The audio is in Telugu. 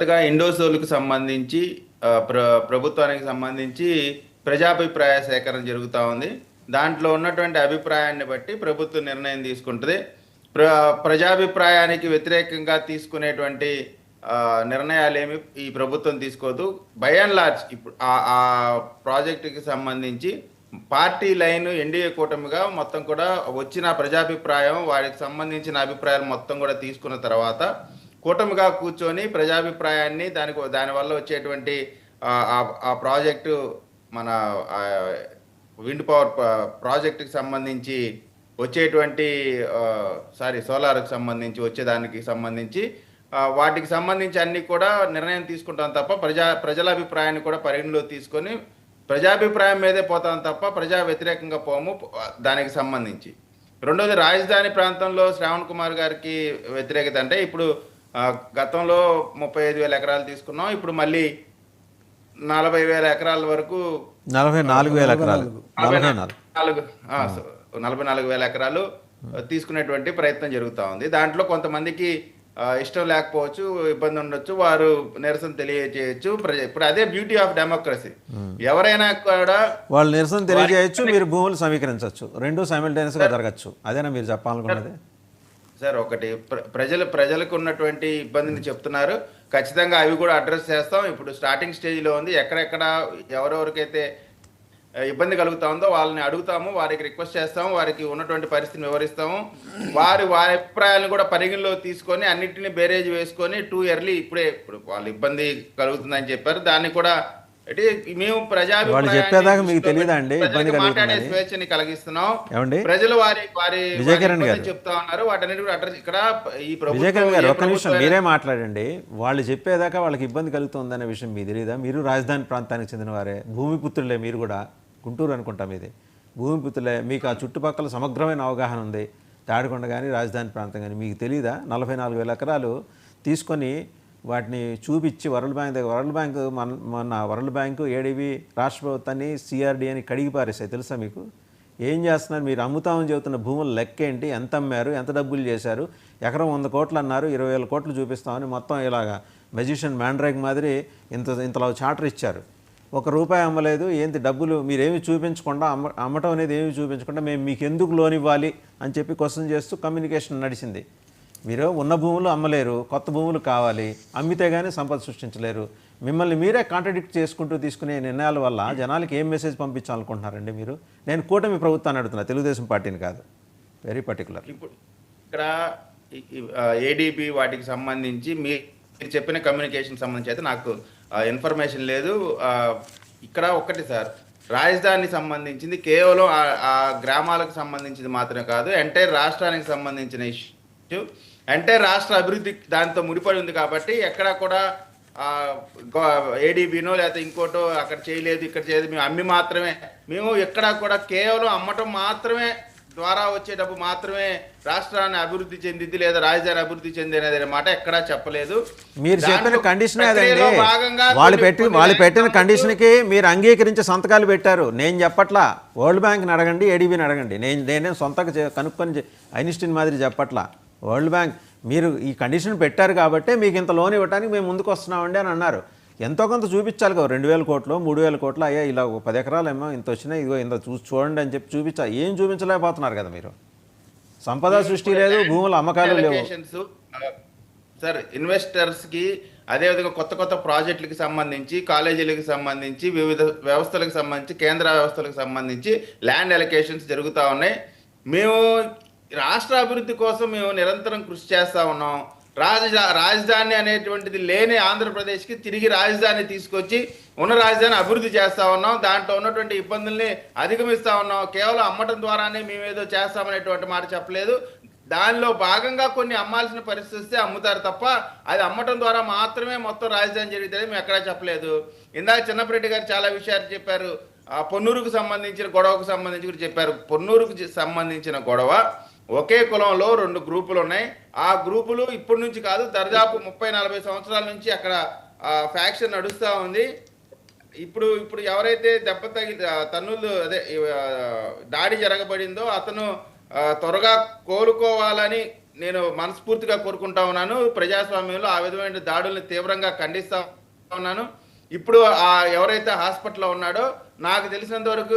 కొత్తగా ఇండోసోల్కు సంబంధించి ప్ర ప్రభుత్వానికి సంబంధించి ప్రజాభిప్రాయ సేకరణ జరుగుతూ ఉంది. దాంట్లో ఉన్నటువంటి అభిప్రాయాన్ని బట్టి ప్రభుత్వం నిర్ణయం తీసుకుంటుంది. ప్ర ప్రజాభిప్రాయానికి వ్యతిరేకంగా తీసుకునేటువంటి నిర్ణయాలు ఏమి ఈ ప్రభుత్వం తీసుకోదు. బై అండ్ లార్జ్ ఇప్పుడు ఆ- ఆ ప్రాజెక్టుకి సంబంధించి పార్టీ లైన్ ఎన్డీఏ కూటమిగా మొత్తం కూడా వచ్చిన ప్రజాభిప్రాయం వారికి సంబంధించిన అభిప్రాయాలు మొత్తం కూడా తీసుకున్న తర్వాత కూటమిగా కూర్చొని ప్రజాభిప్రాయాన్ని దానికి దానివల్ల వచ్చేటువంటి ఆ- ఆ- ప్రాజెక్టు మన విండ్ పవర్ ప్రాజెక్టుకి సంబంధించి వచ్చేటువంటి సారీ సోలార్కి సంబంధించి వచ్చేదానికి సంబంధించి వాటికి సంబంధించి అన్ని కూడా నిర్ణయం తీసుకుంటాం తప్ప ప్రజా ప్రజల అభిప్రాయాన్ని కూడా పరిగణలో తీసుకొని ప్రజాభిప్రాయం మీదే పోతాం తప్ప ప్రజా వ్యతిరేకంగా పోము దానికి సంబంధించి. రెండోది రాజధాని ప్రాంతంలో శ్రావణ్ కుమార్ గారికి వ్యతిరేకత అంటే ఇప్పుడు గతంలో ముప్పై ఐదు వేల ఎకరాలు తీసుకున్నాం. ఇప్పుడు మళ్ళీ నలభై వేల ఎకరాల వరకు నలభై నాలుగు వేల ఎకరాలు. నలభై నాలుగు. నలభై నాలుగు వేల ఎకరాలు తీసుకునేటువంటి ప్రయత్నం జరుగుతూ ఉంది. దాంట్లో కొంతమందికి ఇష్టం లేకపోవచ్చు ఇబ్బంది ఉండొచ్చు వారు నిరసన తెలియజేయచ్చు. ఇప్పుడు అదే బ్యూటీ ఆఫ్ డెమోక్రసీ. ఎవరైనా కూడా వాళ్ళు నిరసన తెలియజేయచ్చు మీరు భూములు సమీకరించవచ్చు. రెండు గా జరగచ్చు. అదేనా మీరు చెప్పాలనుకున్నది? సార్ ఒకటి ప్ర- ప్రజలు ప్రజలకు ఉన్నటువంటి ఇబ్బందిని చెప్తున్నారు. ఖచ్చితంగా అవి కూడా అడ్రస్ చేస్తాం. ఇప్పుడు స్టార్టింగ్ స్టేజ్లో ఉంది. ఎక్కడెక్కడ ఎవరెవరికైతే ఇబ్బంది కలుగుతా ఉందో వాళ్ళని అడుగుతాము. వారికి రిక్వెస్ట్ చేస్తాము. వారికి ఉన్నటువంటి పరిస్థితిని వివరిస్తాము. వారి వారి అభిప్రాయాలను కూడా పరిగణలో తీసుకొని అన్నిటిని బేరేజ్ వేసుకొని టూ ఇయర్లీ ఇప్పుడే ఇప్పుడు వాళ్ళు ఇబ్బంది కలుగుతుందని చెప్పారు. దాన్ని కూడా అంటే మేము ప్రజాభిప్రాయాన్ని వాళ్ళు చెప్పేదాకా మీకు తెలియదా అండి ఇబ్బంది మాట్లాడే? స్వేచ్ఛని కలిగిస్తున్నాం. ఏమండి? ప్రజలు వారి వారి విజయకిరణ్ గారు. చెప్తా ఉన్నారు. వాటన్నిటి కూడా అడ్రస్ ఇక్కడ ఈ విజయకిరణ్ గారు ఒక్క నిమిషం మీరే మాట్లాడండి. వాళ్ళు చెప్పేదాకా వాళ్ళకి ఇబ్బంది కలుగుతుందనే విషయం మీకు తెలియదా మీరు రాజధాని ప్రాంతానికి చెందిన వారే. భూమిపుత్రులే మీరు కూడా. గుంటూరు అనుకుంటా మీది. భూమిపుత్రులే మీకు ఆ చుట్టుపక్కల సమగ్రమైన అవగాహన ఉంది. తాడికొండ కానీ రాజధాని ప్రాంతం కానీ మీకు తెలియదా నలభై నాలుగు వేల ఎకరాలు తీసుకొని వాటిని చూపించి వరల్డ్ బ్యాంక్ దగ్గర వరల్డ్ బ్యాంక్ మన మొన్న వరల్డ్ బ్యాంకు ఏడీబీ రాష్ట్ర ప్రభుత్వాన్ని సిఆర్డీ అని కడిగి పారేసాయి తెలుసా మీకు? ఏం చేస్తున్నారు? మీరు అమ్ముతామని చెబుతున్న భూములు లెక్క ఏంటి? ఎంత అమ్మారు? ఎంత డబ్బులు చేశారు? ఎకరం వంద కోట్లు అన్నారు ఇరవై వేల కోట్లు చూపిస్తామని మొత్తం ఇలాగా మెజిషియన్ మ్యాండ్రైక్ మాదిరి ఇంత ఇంతలో చార్టర్ ఇచ్చారు. ఒక రూపాయి అమ్మలేదు ఏంటి డబ్బులు మీరేమి చూపించకుండా అమ్మ అమ్మటం అనేది ఏమి చూపించకుండా మేము మీకు ఎందుకు లోన్ ఇవ్వాలి అని చెప్పి క్వశ్చన్ చేస్తూ కమ్యూనికేషన్ నడిచింది. మీరు ఉన్న భూములు అమ్మలేరు కొత్త భూములు కావాలి అమ్మితే కానీ సంపద సృష్టించలేరు. మిమ్మల్ని మీరే కాంట్రడిక్ట్ చేసుకుంటూ తీసుకునే నిర్ణయాల వల్ల జనాలకి ఏం మెసేజ్ పంపించాలనుకుంటున్నారండి మీరు? నేను కూటమి ప్రభుత్వాన్ని అడుగుతున్నా తెలుగుదేశం పార్టీని కాదు. వెరీ పర్టికులర్ ఇప్పుడు ఇక్కడ ఏడీపీ వాటికి సంబంధించి మీ- మీరు చెప్పిన కమ్యూనికేషన్ సంబంధించి అయితే నాకు ఇన్ఫర్మేషన్ లేదు. ఇక్కడ ఒక్కటి సార్ రాజధాని సంబంధించింది కేవలం ఆ- ఆ గ్రామాలకు సంబంధించింది మాత్రమే కాదు ఎంటైర్ రాష్ట్రానికి సంబంధించిన ఇష్యూ. ఎంటైర్ రాష్ట్ర అభివృద్ధి దాంతో ముడిపడి ఉంది కాబట్టి ఎక్కడ కూడా ఏడీబీనో లేకపోతే ఇంకోటో అక్కడ చేయలేదు ఇక్కడ చేయలేదు మేము అమ్మి మాత్రమే. మేము ఎక్కడ కూడా కేవలం అమ్మటం మాత్రమే ద్వారా వచ్చే డబ్బు మాత్రమే రాష్ట్రాన్ని అభివృద్ధి చెందింది లేదా రాజధాని అభివృద్ధి చెందినది అనే మాట ఎక్కడా చెప్పలేదు. మీరు చెప్పిన కండిషన్ వాళ్ళు పెట్టి వాళ్ళు పెట్టిన కండిషన్కి మీరు అంగీకరించి సంతకాలు పెట్టారు. నేను చెప్పట్లా. వరల్డ్ బ్యాంక్ని అడగండి ఏడీబీని అడగండి. నేను నేనే సొంతగా కనుక్కొని ఐన్స్టీన్ మాదిరి చెప్పట్లా. World bank. మీరు ఈ కండిషన్ పెట్టారు కాబట్టి మీకు ఇంత లోన్ ఇవ్వడానికి మేము ముందుకు వస్తున్నామండి అని అన్నారు. ఎంతో కొంత చూపించాలి కదా రెండు వేల కోట్లు మూడు వేల కోట్లు అయ్యా ఇలా ఒక పది ఎకరాలు ఏమో ఇంత వచ్చినాయి ఇదిగో ఇంత చూసి చూడండి అని చెప్పి చూపించాలి ఏం చూపించలేకపోతున్నారు కదా మీరు? సంపద సృష్టి లేదు భూముల అమ్మకాలు లేవు. సార్ ఇన్వెస్టర్స్కి అదేవిధంగా కొత్త కొత్త ప్రాజెక్టులకు సంబంధించి కాలేజీలకు సంబంధించి వివిధ వ్యవస్థలకు సంబంధించి కేంద్ర వ్యవస్థలకు సంబంధించి ల్యాండ్ అలొకేషన్స్ జరుగుతూ ఉన్నాయి. మేము రాష్ట్ర అభివృద్ధి కోసం మేము నిరంతరం కృషి చేస్తా ఉన్నాం. రాజధా రాజధాని అనేటువంటిది లేని ఆంధ్రప్రదేశ్కి తిరిగి రాజధాని తీసుకొచ్చి ఉన్న రాజధాని అభివృద్ధి చేస్తా ఉన్నాం. దాంట్లో ఉన్నటువంటి ఇబ్బందుల్ని అధిగమిస్తా ఉన్నాం. కేవలం అమ్మటం ద్వారానే మేము ఏదో చేస్తామనేటువంటి మాట చెప్పలేదు. దానిలో భాగంగా కొన్ని అమ్మాల్సిన పరిస్థితి వస్తే అమ్ముతారు తప్ప అది అమ్మటం ద్వారా మాత్రమే మొత్తం రాజధాని జరిగితే మేము ఎక్కడా చెప్పలేదు. ఇందాక చిన్నపరెడ్డి గారు చాలా విషయాలు చెప్పారు. ఆ పొన్నూరుకు సంబంధించిన గొడవకు సంబంధించి కూడా చెప్పారు. పొన్నూరుకు సంబంధించిన గొడవ ఒకే కులంలో రెండు గ్రూపులు ఉన్నాయి ఆ గ్రూపులు ఇప్పటి నుంచి కాదు దర్దాపు ముప్పై నలభై సంవత్సరాల నుంచి అక్కడ ఫ్యాక్షన్ నడుస్తూ ఉంది. ఇప్పుడు ఇప్పుడు ఎవరైతే దెబ్బ తగి తన్నులు అదే దాడి జరగబడిందో అతను త్వరగా కోలుకోవాలని నేను మనస్ఫూర్తిగా కోరుకుంటా ఉన్నాను. ప్రజాస్వామ్యంలో ఆ విధమైన దాడుల్ని తీవ్రంగా ఖండిస్తా ఉన్నాను. ఇప్పుడు ఆ ఎవరైతే హాస్పిటల్లో ఉన్నాడో నాకు తెలిసినంత వరకు